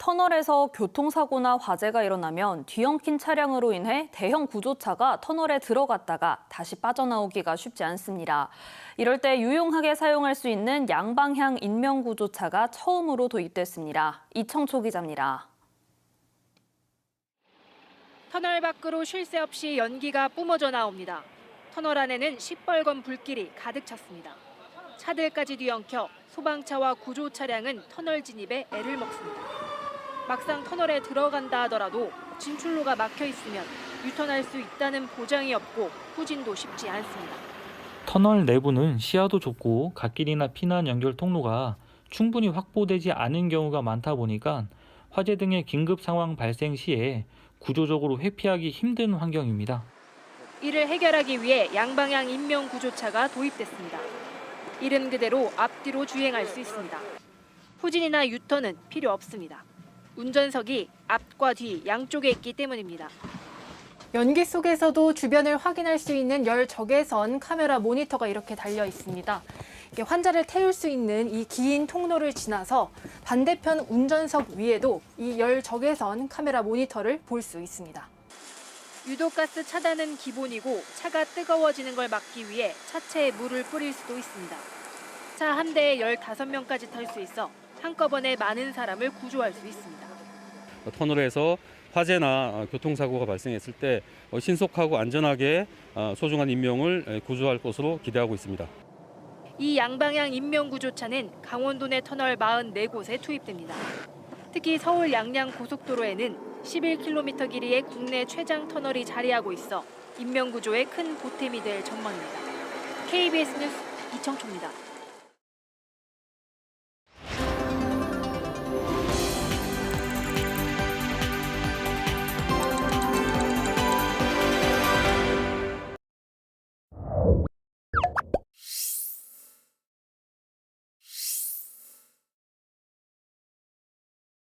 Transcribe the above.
터널에서 교통사고나 화재가 일어나면 뒤엉킨 차량으로 인해 대형 구조차가 터널에 들어갔다가 다시 빠져나오기가 쉽지 않습니다. 이럴 때 유용하게 사용할 수 있는 양방향 인명구조차가 처음으로 도입됐습니다. 이청초 기자입니다. 터널 밖으로 쉴 새 없이 연기가 뿜어져 나옵니다. 터널 안에는 시뻘건 불길이 가득 찼습니다. 차들까지 뒤엉켜 소방차와 구조 차량은 터널 진입에 애를 먹습니다. 막상 터널에 들어간다 하더라도 진출로가 막혀 있으면 유턴할 수 있다는 보장이 없고 후진도 쉽지 않습니다. 터널 내부는 시야도 좁고 갓길이나 피난 연결 통로가 충분히 확보되지 않은 경우가 많다 보니까 화재 등의 긴급 상황 발생 시에 구조적으로 회피하기 힘든 환경입니다. 이를 해결하기 위해 양방향 인명 구조차가 도입됐습니다. 이름 그대로 앞뒤로 주행할 수 있습니다. 후진이나 유턴은 필요 없습니다. 운전석이 앞과 뒤 양쪽에 있기 때문입니다. 연기 속에서도 주변을 확인할 수 있는 열 적외선 카메라 모니터가 이렇게 달려 있습니다. 환자를 태울 수 있는 이 긴 통로를 지나서 반대편 운전석 위에도 이 열 적외선 카메라 모니터를 볼 수 있습니다. 유독가스 차단은 기본이고 차가 뜨거워지는 걸 막기 위해 차체에 물을 뿌릴 수도 있습니다. 차 한 대에 15명까지 탈 수 있어 한꺼번에 많은 사람을 구조할 수 있습니다. 터널에서 화재나 어, 교통사고가 발생했을 때 어, 신속하고 안전하게 어, 소중한 인명을 에, 구조할 것으로 기대하고 있습니다. 이 양방향 인명구조차는 강원도 내 터널 44곳에 투입됩니다. 특히 서울 양양 고속도로에는 11km 길이의 국내 최장 터널이 자리하고 있어 인명구조에 큰 보탬이 될 전망입니다. KBS 뉴스 이청초입니다.